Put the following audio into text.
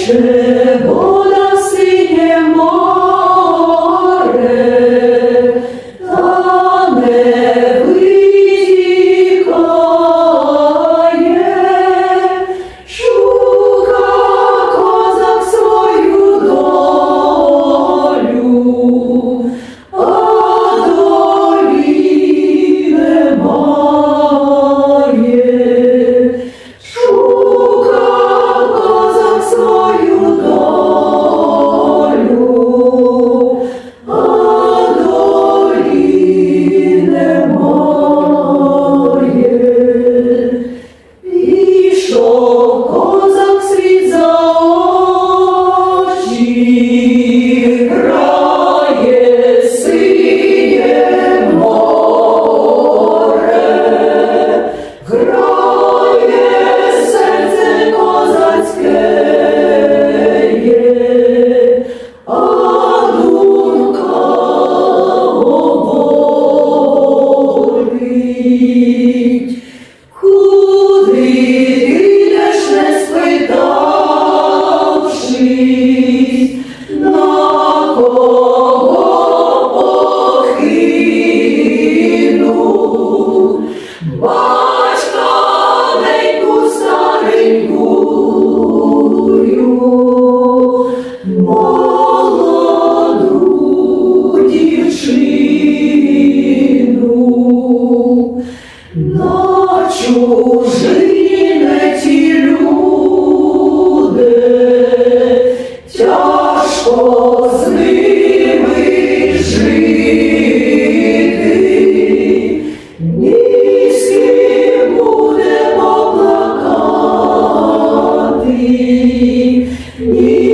সে বলে на чужине ті люди, тяжко з ними жити, ні буде поплакати, ні